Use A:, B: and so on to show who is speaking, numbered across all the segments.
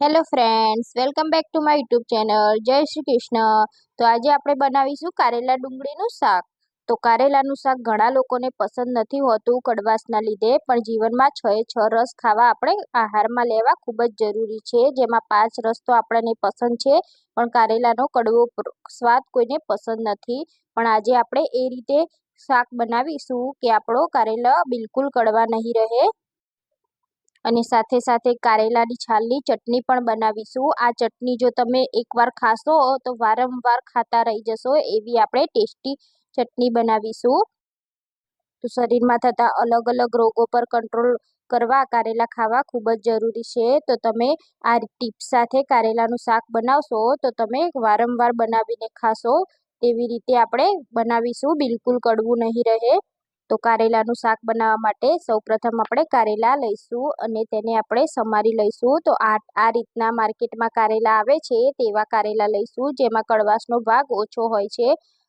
A: Hello friends welcome back to my YouTube channel જય શ્રી કૃષ્ણ તો આજે આપણે બનાવીશું કારેલા ડુંગળીનું શાક. તો કારેલાનું શાક ઘણા લોકોને પસંદ નથી હોતું કડવાશના લીધે, પણ જીવનમાં છ એ છ રસ ખાવા આપણે આહારમાં લેવા ખૂબ જ જરૂરી છે. જેમાં પાંચ રસ તો આપણને પસંદ છે, પણ કારેલાનો કડવો સ્વાદ કોઈને પસંદ નથી. પણ આજે આપણે એ રીતે શાક બનાવીશું કે આપણો કારેલા બિલકુલ કડવા નહીં રહે. અને સાથે સાથે કારેલાની છાલની ચટણી પણ બનાવીશું. આ ચટણી જો તમે એકવાર ખાશો, તો વારંવાર ખાતા રહી જશો. એવી આપણે ટેસ્ટી ચટણી બનાવીશું. તો શરીરમાં થતા અલગ અલગ રોગો પર કંટ્રોલ કરવા કારેલા ખાવા ખૂબ જ જરૂરી છે. તો તમે આ ટીપ્સ સાથે કારેલાનું શાક બનાવશો, તો તમે વારંવાર બનાવીને ખાશો. તેવી રીતે આપણે બનાવીશું. બિલકુલ કડવું નહીં રહે. તો કારેલાનું શાક બનાવવા માટે સૌપ્રથમ આપણે કારેલા લઈશું અને તેને આપણે સમારી લઈશું. તો આ આ રીતના માર્કેટમાં કારેલા આવે છે તેવા કારેલા લઈશું, જેમાં કડવાશનો ભાગ ઓછો હોય છે.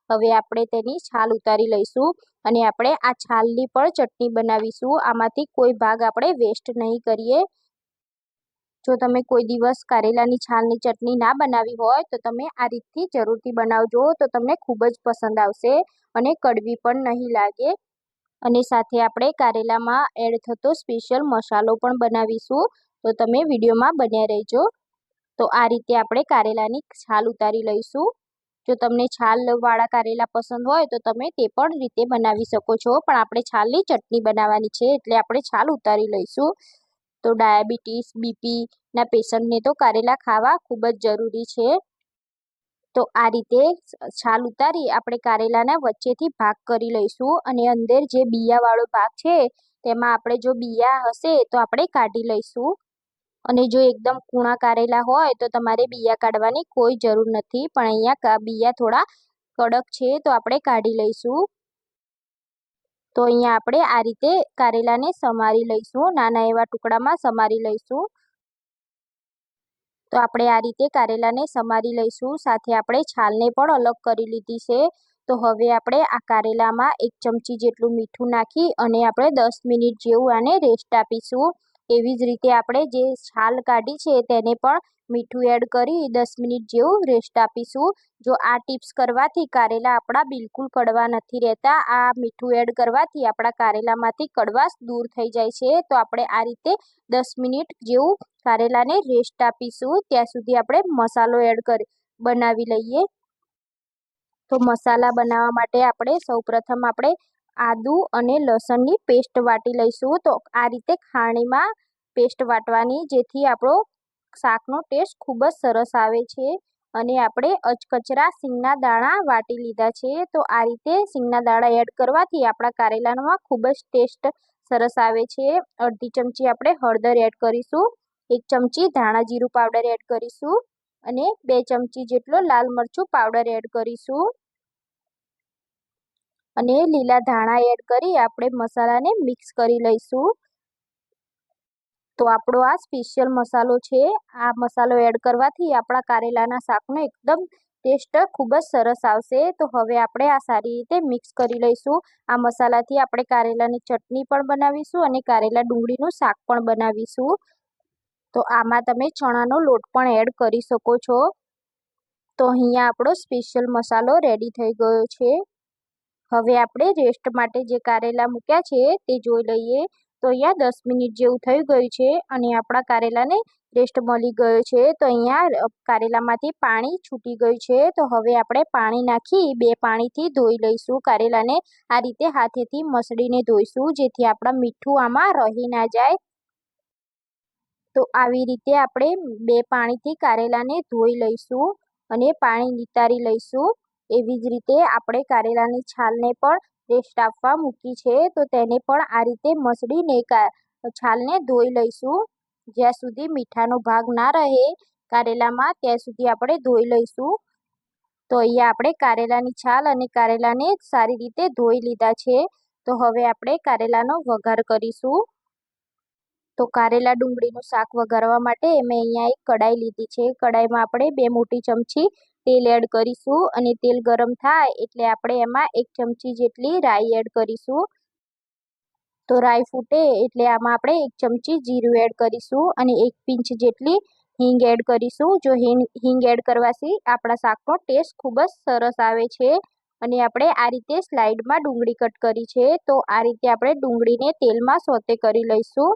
A: હવે આપણે તેની છાલ ઉતારી લઈશું અને આપણે આ છાલની પણ ચટણી બનાવીશું. આમાંથી કોઈ ભાગ આપણે વેસ્ટ નહીં કરીએ. જો તમે કોઈ દિવસ કારેલાની છાલની ચટણી ના બનાવી હોય, તો તમે આ રીતથી જરૂરથી બનાવજો. તો તમને ખૂબ જ પસંદ આવશે અને કડવી પણ નહીં લાગે. અને સાથે આપણે કારેલામાં એડ થતો સ્પેશિયલ મસાલો પણ બનાવીશું. તો તમે વિડીયોમાં બન્યા રહેજો. તો આ રીતે આપણે કારેલાની છાલ ઉતારી લઈશું. જો તમને છાલવાળા કારેલા પસંદ હોય તો તમે તે પણ રીતે બનાવી શકો છો. પણ આપણે છાલની ચટણી બનાવવાની છે એટલે આપણે છાલ ઉતારી લઈશું. તો ડાયાબિટીસ, બીપીના પેશન્ટને તો કારેલા ખાવા ખૂબ જ જરૂરી છે. તો આ રીતે છાલ ઉતારી આપણે કારેલાના વચ્ચેથી ભાગ કરી લઈશું અને અંદર જે બિયાવાળો ભાગ છે, તેમાં આપણે જો બિયા હશે તો આપણે કાઢી લઈશું. અને જો એકદમ કૂણા કારેલા હોય તો તમારે બિયા કાઢવાની કોઈ જરૂર નથી, પણ અહીંયા બિયા થોડા કડક છે તો આપણે કાઢી લઈશું. તો અહીંયા આપણે આ રીતે કારેલાને સમારી લઈશું, નાના એવા ટુકડામાં સમારી લઈશું. તો આપણે આ રીતે કારેલાને સમારી લઈશું. સાથે આપણે છાલને પણ અલગ કરી લીધી છે. તો હવે આપણે આ કારેલામાં એક ચમચી જેટલું મીઠું નાખી અને આપણે દસ મિનિટ જેવું આને રેસ્ટ આપીશું. એવી જ રીતે આપણે જે છાલ કાઢી છે તેને પણ મીઠું એડ કરી દસ મિનિટ જેવું રેસ્ટ આપીશું. જો આ ટિપ્સ કરવાથી કારેલા આપણા બિલકુલ કડવા નથી રહેતા, આ મીઠું એડ કરવાથી આપણા કારેલામાંથી કડવાશ દૂર થઈ જાય છે, તો આપણે આ રીતે દસ મિનિટ જેવું કારેલાને રેસ્ટ આપીશું. ત્યાં સુધી આપણે મસાલો એડ કરી, બનાવી લઈએ. તો મસાલા બનાવવા માટે આપણે સૌપ્રથમ આપણે આદુ અને લસણની પેસ્ટ વાટી લઈશું. તો આ રીતે ખાણીમાં પેસ્ટ વાટવાની, જેથી આપણો શાકનો ટેસ્ટ ખૂબ જ સરસ આવે છે. અને આપણે અચકચરા સિંગના દાણા વાટી લીધા છે. તો આ રીતે સિંગના દાણા એડ કરવાથી આપણા કારેલામાં ખૂબ જ ટેસ્ટ સરસ આવે છે. અડધી ચમચી આપણે હળદર એડ કરીશું. એક ચમચી ધાણા જીરું પાવડર એડ કરીશું. અને બે ચમચી જેટલો લાલ મરચું પાવડર એડ કરીશું. અને લીલા ધાણા એડ કરી આપણે મસાલાને મિક્સ કરી લઈશું. તો આપણો આ સ્પેશિયલ મસાલો છે. આ મસાલો એડ કરવાથી આપણા કારેલાના શાકનો એકદમ ટેસ્ટ ખૂબ જ સરસ આવશે. તો હવે આપણે આ સારી રીતે મિક્સ કરી લઈશું. આ મસાલાથી આપણે કારેલાની ચટણી પણ બનાવીશું અને કારેલા ડુંગળીનું શાક પણ બનાવીશું. તો આમાં તમે ચણાનો લોટ પણ એડ કરી શકો છો. તો અહીંયા આપણો સ્પેશિયલ મસાલો રેડી થઈ ગયો છે. હવે આપણે રેસ્ટ માટે જે કારેલા મૂક્યા છે તે જોઈ લઈએ. તો અહીંયા દસ મિનિટ જેવું થઈ ગયું છે અને આપણા કારેલાને રેસ્ટ મળી ગયો છે. તો અહીંયા કારેલામાંથી પાણી છૂટી ગયું છે. તો હવે આપણે પાણી નાખી બે પાણીથી ધોઈ લઈશું. કારેલાને આ રીતે હાથેથી મસળીને ધોઈશું જેથી આપણા મીઠું આમાં રહી ના જાય. તો આવી રીતે આપણે બે પાણીથી કારેલાને ધોઈ લઈશું અને પાણી નિતારી લઈશું. એવી જ રીતે આપણે કારેલાની છાલને પણ રેસ્ટ આપવા મૂકી છે. તો તેને પણ આ રીતે મસળીને છાલને ધોઈ લઈશું. જ્યાં સુધી મીઠાનો ભાગ ના રહે કારેલામાં, ત્યાં સુધી આપણે ધોઈ લઈશું. તો અહીંયા આપણે કારેલાની છાલ અને કારેલાને સારી રીતે ધોઈ લીધા છે. તો હવે આપણે કારેલાનો વઘાર કરીશું. તો કારેલા ડુંગળીનું શાક વઘારવા માટે મેં અહીંયા એક કડાઈ લીધી છે. કડાઈમાં આપણે બે મોટી ચમચી તેલ એડ કરીશું અને તેલ ગરમ થાય એટલે આપણે એમાં એક ચમચી જેટલી રાઈ એડ કરીશું. તો રાઈ ફૂટે એટલે આમાં આપણે એક ચમચી જીરું એડ કરીશું અને એક પિંચ જેટલી હિંગ એડ કરીશું. જો હિંગ હિંગ એડ કરવાથી આપણા શાકનો ટેસ્ટ ખૂબ જ સરસ આવે છે અને આપણે આ રીતે સ્લાઇડમાં ડુંગળી કટ કરી છે. તો આ રીતે આપણે ડુંગળીને તેલમાં સોતે કરી લઈશું.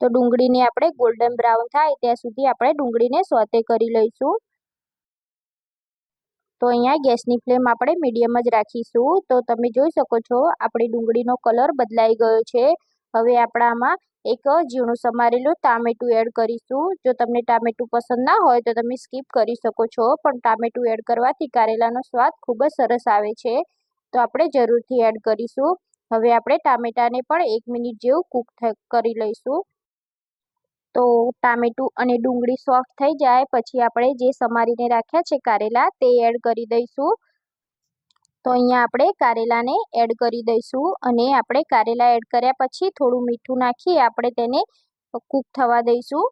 A: તો ડુંગળીને આપણે ગોલ્ડન બ્રાઉન થાય ત્યાં સુધી આપણે ડુંગળીને સોતે કરી લઈશું. તો અહીંયા ગેસની ફ્લેમ આપણે મીડિયમ જ રાખીશું. તો તમે જોઈ શકો છો, આપણી ડુંગળીનો કલર બદલાઈ ગયો છે. હવે આપણામાં એક ઝીણું સમારેલું ટામેટું એડ કરીશું. જો તમને ટામેટું પસંદ ના હોય તો તમે સ્કીપ કરી શકો છો, પણ ટામેટું એડ કરવાથી કારેલાનો સ્વાદ ખૂબ જ સરસ આવે છે. તો આપણે જરૂરથી એડ કરીશું. હવે આપણે ટામેટાને પણ એક મિનિટ જેવું કૂક કરી લઈશું. તો ટામેટું અને ડુંગળી સોફ્ટ થઈ જાય. પછી આપણે જે સમારીને રાખ્યા છે કારેલા તે એડ કરી દઈશું. તો અહીંયા આપણે કારેલાને એડ કરી દઈશું અને આપણે કારેલા એડ કર્યા પછી થોડું મીઠું નાખી આપણે તેને કૂક થવા દઈશું.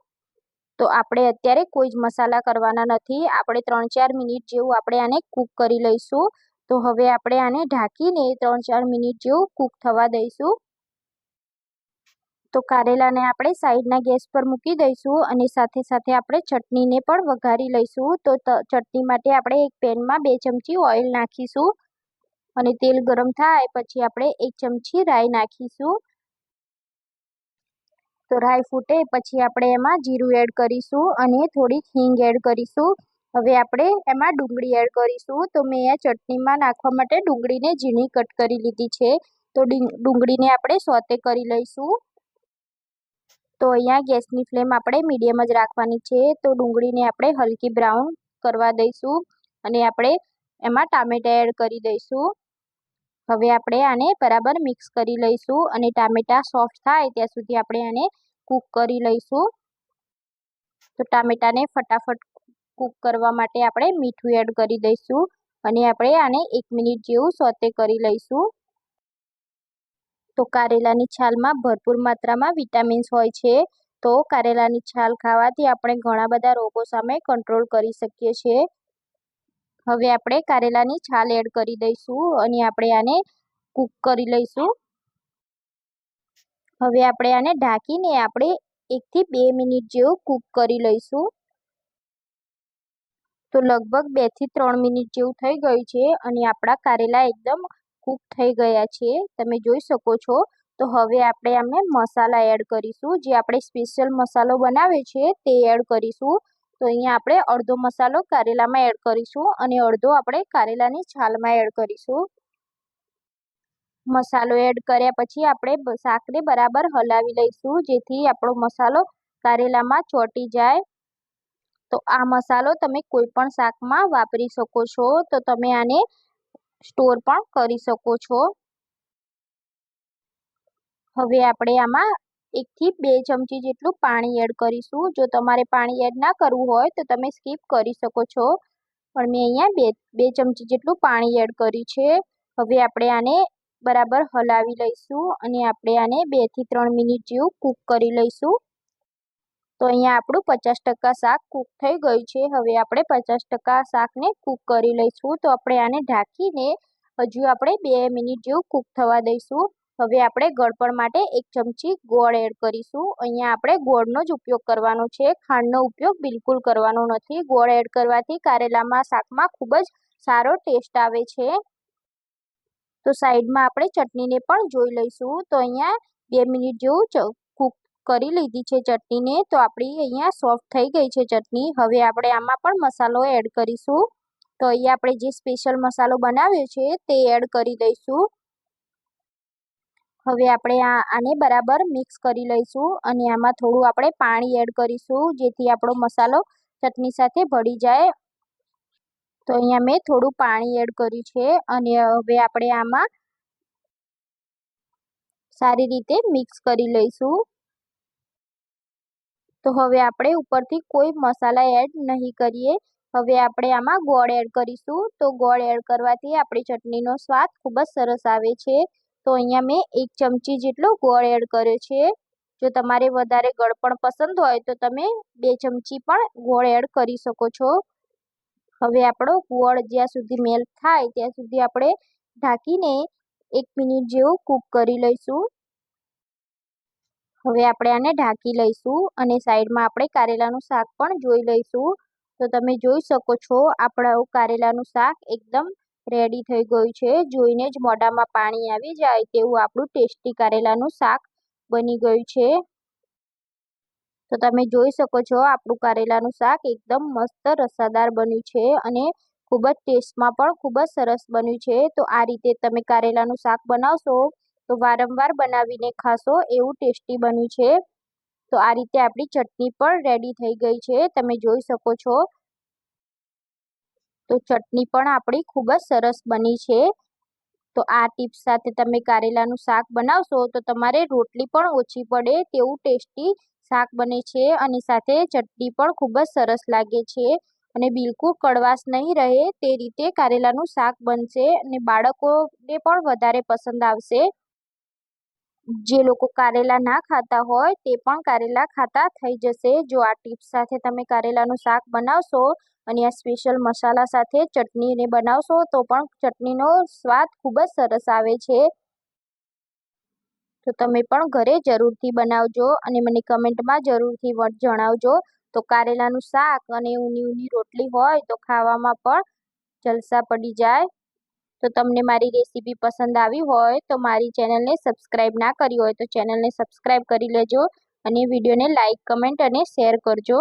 A: તો આપણે અત્યારે કોઈ જ મસાલા કરવાના નથી. આપણે ત્રણ ચાર મિનિટ જેવું આપણે આને કૂક કરી લઈશું. તો હવે આપણે આને ઢાંકીને ત્રણ ચાર મિનિટ જેવું કૂક થવા દઈશું. તો કારેલાને આપણે સાઈડના ગેસ પર મૂકી દઈશું અને સાથે સાથે આપણે ચટણીને પણ વઘારી લઈશું. તો ચટણી માટે આપણે એક પેનમાં બે ચમચી ઓઇલ નાખીશું અને તેલ ગરમ થાય પછી આપણે એક ચમચી રાઈ નાખીશું. તો રાઈ ફૂટે પછી આપણે એમાં જીરું એડ કરીશું અને થોડીક હિંગ એડ કરીશું. હવે આપણે એમાં ડુંગળી એડ કરીશું. તો મેં આ ચટણીમાં નાખવા માટે ડુંગળીને ઝીણી કટ કરી લીધી છે. તો ડુંગળીને આપણે સોતે કરી લઈશું. તો અહીંયા ગેસની ફ્લેમ આપણે મીડિયમ જ રાખવાની છે. તો ડુંગળીને આપણે હલકી બ્રાઉન કરવા દઈશું અને આપણે એમાં ટામેટા એડ કરી દઈશું. હવે આપણે આને બરાબર મિક્સ કરી લઈશું અને ટામેટાં સોફ્ટ થાય ત્યાં સુધી આપણે આને કૂક કરી લઈશું. તો ટામેટાને ફટાફટ કૂક કરવા માટે આપણે મીઠું એડ કરી દઈશું અને આપણે આને એક મિનિટ જેવું સોતે કરી લઈશું. તો કારેલાની છાલમાં ભરપૂર માત્રામાં વિટામિન્સ હોય છે. તો કારેલાની છાલ ખાવાથી આપણે ઘણા બધા રોગો સામે કંટ્રોલ કરી શકીએ છીએ. હવે આપણે કારેલાની છાલ એડ કરી દઈશું અને આપણે આને કૂક કરી લઈશું. હવે આપણે આને ઢાંકીને આપણે એકથી બે મિનિટ જેવું કૂક કરી લઈશું. તો લગભગ બેથી ત્રણ મિનિટ જેવું થઈ ગયું છે અને આપણા કારેલા એકદમ કૂક થઈ ગયા છે તમે જોઈ શકો છો. તો હવે આપણે આમને મસાલા એડ કરીશું. જે આપણે સ્પેશિયલ મસાલો બનાવે છે તે એડ કરીશું. તો અહીંયા આપણે અડધો મસાલો કારેલામાં એડ કરીશું અને અડધો આપણે કારેલાની છાલમાં એડ કરીશું. મસાલો એડ કર્યા પછી આપણે શાકને બરાબર હલાવી લઈશું, જેથી આપણો મસાલો કારેલામાં ચોંટી જાય. તો આ મસાલો તમે કોઈ પણ શાકમાં વાપરી શકો છો. તો તમે આને સ્ટોર પણ કરી શકો છો. હવે આપણે આમાં એકથી બે ચમચી જેટલું પાણી એડ કરીશું. જો તમારે પાણી એડ ના કરવું હોય તો તમે સ્કીપ કરી શકો છો. પણ મેં અહીંયા બે બે ચમચી જેટલું પાણી એડ કર્યું છે. હવે આપણે આને બરાબર હલાવી લઈશું અને આપણે આને બેથી ત્રણ મિનિટ જેવું કૂક કરી લઈશું. તો અહીંયા આપણું પચાસ ટકા શાક કૂક થઈ ગયું છે. હવે આપણે પચાસ ટકા શાકને કૂક કરી લઈશું. તો આપણે આને ઢાંકીને હજુ આપણે બે મિનિટ જેવું કૂક થવા દઈશું. હવે આપણે ગળપણ માટે એક ચમચી ગોળ એડ કરીશું. અહીંયા આપણે ગોળનો જ ઉપયોગ કરવાનો છે. ખાંડનો ઉપયોગ બિલકુલ કરવાનો નથી. ગોળ એડ કરવાથી કારેલામાં શાકમાં ખૂબ જ સારો ટેસ્ટ આવે છે. તો સાઈડમાં આપણે ચટણીને પણ જોઈ લઈશું. તો અહીંયા બે મિનિટ જેવું કરી લીધી છે ચટણીને, તો આપણી અહીંયા સોફ્ટ થઈ ગઈ છે ચટણી. હવે આપણે આમાં પણ મસાલો એડ કરીશું. તો અહીંયા આપણે જે સ્પેશિયલ મસાલો બનાવ્યો છે તે એડ કરી દઈશું. હવે આપણે આ, આને બરાબર મિક્સ કરી લઈશું અને આમાં થોડું આપણે પાણી એડ કરીશું, જેથી આપણો મસાલો ચટણી સાથે ભળી જાય. તો અહીંયા મેં થોડું પાણી એડ કર્યું છે અને હવે આપણે આમાં સારી રીતે મિક્સ કરી લઈશું. તો હવે આપણે ઉપરથી કોઈ મસાલા એડ નહીં કરીએ. હવે આપણે આમાં ગોળ એડ કરીશું. તો ગોળ એડ કરવાથી આપણી ચટણીનો સ્વાદ ખૂબ જ સરસ આવે છે. તો અહીંયા મેં એક ચમચી જેટલો ગોળ એડ કર્યો છે. જો તમારે વધારે ગળપણ પસંદ હોય તો તમે બે ચમચી પણ ગોળ એડ કરી શકો છો. હવે આપણો ગોળ જ્યાં સુધી મેલ્ટ થાય ત્યાં સુધી આપણે ઢાંકીને એક મિનિટ જેવું કૂક કરી લઈશું. હવે આપણે આને ઢાંકી લઈશું અને સાઈડમાં આપણે કારેલાનું શાક પણ જોઈ લઈશું. તો તમે જોઈ શકો છો, આપણા કારેલાનું શાક એકદમ રેડી થઈ ગયું છે. જોઈને જ મોઢામાં પાણી આવી જાય તેવું આપણું ટેસ્ટી કારેલાનું શાક બની ગયું છે. તો તમે જોઈ શકો છો, આપણું કારેલાનું શાક એકદમ મસ્ત રસાદાર બન્યું છે અને ખૂબ જ ટેસ્ટમાં પણ ખૂબ જ સરસ બન્યું છે. તો આ રીતે તમે કારેલાનું શાક બનાવશો તો વારંવાર બનાવીને ખાશો એવું ટેસ્ટી બન્યું છે. તો આ રીતે આપણી ચટણી પણ રેડી થઈ ગઈ છે. તમે જોઈ શકો છો. તો ચટણી પણ આપણી ખૂબ જ સરસ બની છે. તો આ ટિપ્સ સાથે તમે કારેલાનું શાક બનાવશો તો તમારે રોટલી પણ ઓછી પડે તેવું ટેસ્ટી શાક બને છે અને સાથે ચટણી પણ ખૂબ જ સરસ લાગે છે અને બિલકુલ કડવાશ નહીં રહે તે રીતે કારેલાનું શાક બનશે અને બાળકોને પણ વધારે પસંદ આવશે. જે લોકો કારેલા ના ખાતા હોય તે પણ કારેલા ખાતા થઈ જશે. જો આ ટિપ્સ સાથે તમે કારેલાનું શાક બનાવશો અને આ સ્પેશિયલ મસાલા સાથે ચટણીને બનાવશો તો પણ ચટણીનો સ્વાદ ખૂબ જ સરસ આવે છે. તો તમે પણ ઘરે જરૂરથી બનાવજો અને મને કમેન્ટમાં જરૂરથી જણાવજો. તો કારેલાનું શાક અને ઊની ઊની રોટલી હોય તો ખાવામાં પણ જલસા પડી જાય. તો તમને મારી રેસીપી પસંદ આવી હોય તો મારી ચેનલને સબસ્ક્રાઈબ ના કરી હોય તો ચેનલને સબસ્ક્રાઈબ કરી લેજો અને વિડીયોને લાઇક કમેન્ટ અને શેર કરજો.